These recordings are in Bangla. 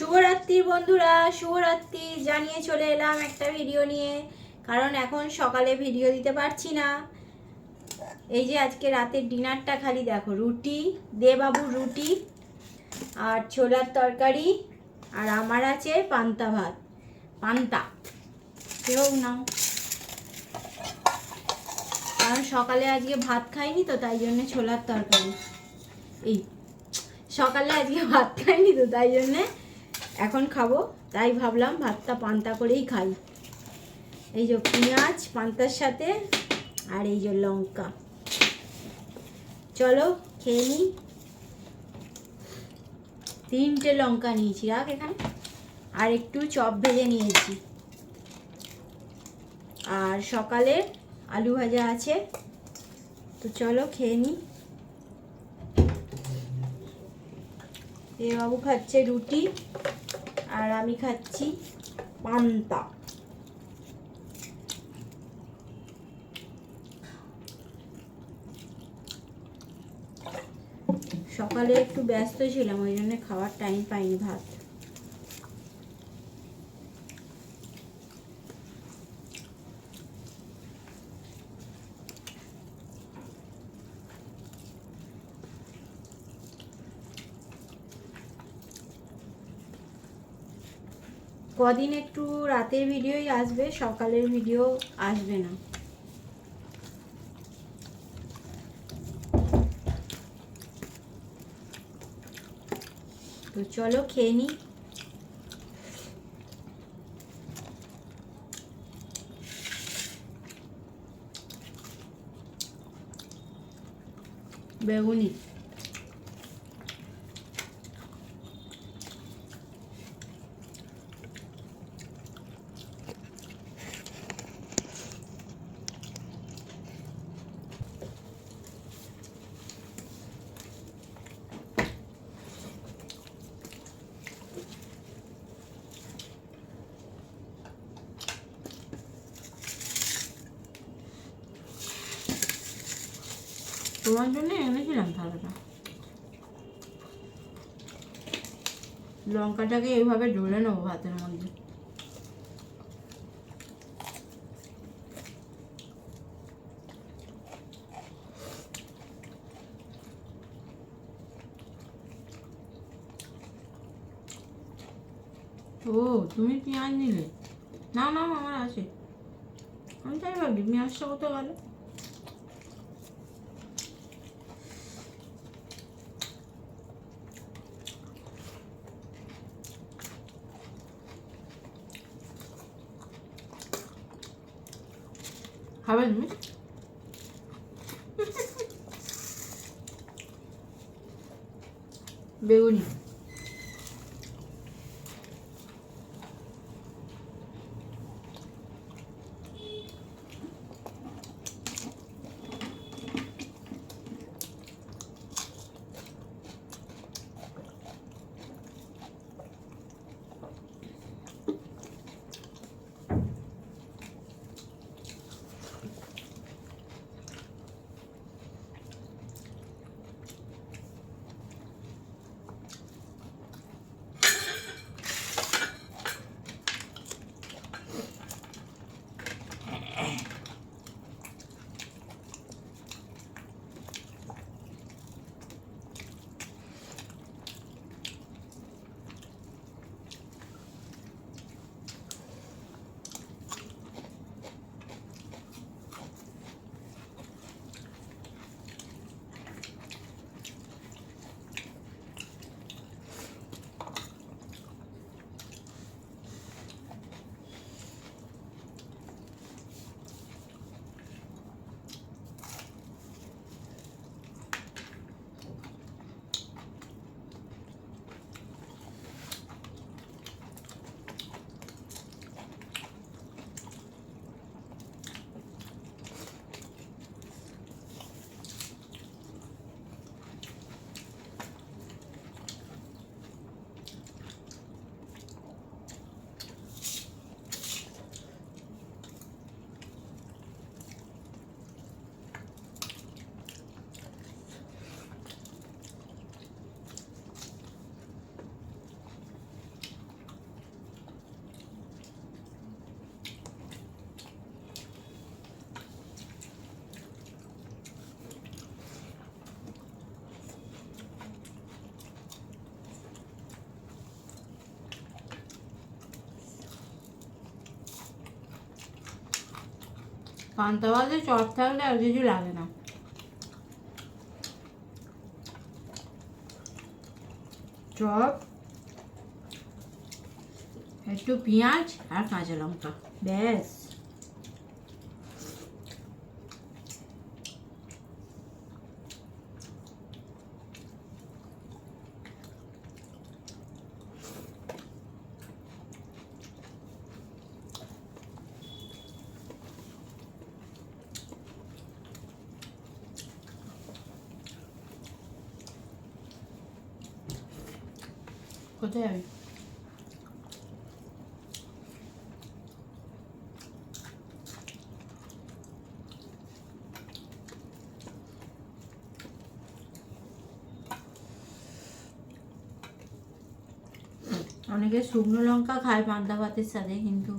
শুভরাত্রি বন্ধুরা, শুভরাত্রি। জানিয়ে চলে এলাম একটা ভিডিও নিয়ে। কারণ এখন সকালে ভিডিও দিতে পারছি না। এই যে আজকে রাতের ডিনারটা খালি দেখো, রুটি দে বাবু রুটি আর ছোলার তরকারি আর আমার আছে পান্তা ভাত। পান্তা। কেউ নাও কারণ সকালে আজকে ভাত খাইনি তো, তাই জন্য ছোলার তরকারি। এই, সকালে আজকে ভাত খাইনি তো, তাই জন্যে এখন খাব, তাই ভাবলাম ভাতটা পান্তা করেই খাই। এই যে পেঁয়াজ পান্তার সাথে আর এই যে লঙ্কা। চলো খেয়ে নিই। তিনটে লঙ্কা নিয়েছি, রাখ এখানে। আর একটু চপ ভেজে নিয়েছি। আর সকালে আলু ভাজা আছে, তো চলো খেয়ে নিই। বাবু খাচ্ছে রুটি। আর আমি খাচ্ছি পান্তা। সকালে একটু ব্যস্ত ছিলাম ওই জন্য খাওয়ার টাইম পাইনি ভাত। কদিন একটু রাতের ভিডিওই আসবে সকালের ভিডিও আসবে না। তো চলো খেয়ে নিই বেগুনি। তোমার জন্য এনেছিলাম থালাটা লঙ্কাটাকে এইভাবে ঢুলে নেব ভাতের মধ্যে। ও, তুমি পেঁয়াজ নিলে? না না, আমার আছে। আমি তাই ভাবি পেঁয়াজটা কোথাও গেল? খাবে তুমি? বেগুনি। পান্তা ভাতে চপ থাকলে আর কিছু লাগে না। চপ, একটু পেঁয়াজ আর কাঁচা লঙ্কা, ব্যাস। কোথায় যাবি অনেকে শুকনো লঙ্কা খায়, পান্তা ভাতের সাথে, কিন্তু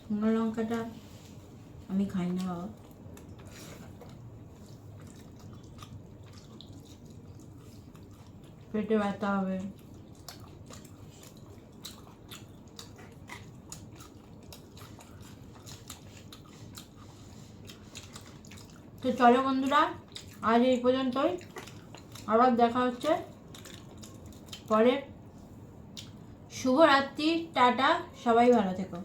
শুকনো লঙ্কাটা আমি খাই না, বাবা। পেটে ব্যথা হবে। তো চলো বন্ধুরা, আজ এই পর্যন্তই। আবার দেখা হচ্ছে পরে। শুভরাত্রি, টাটা, সবাই ভালো থেকো।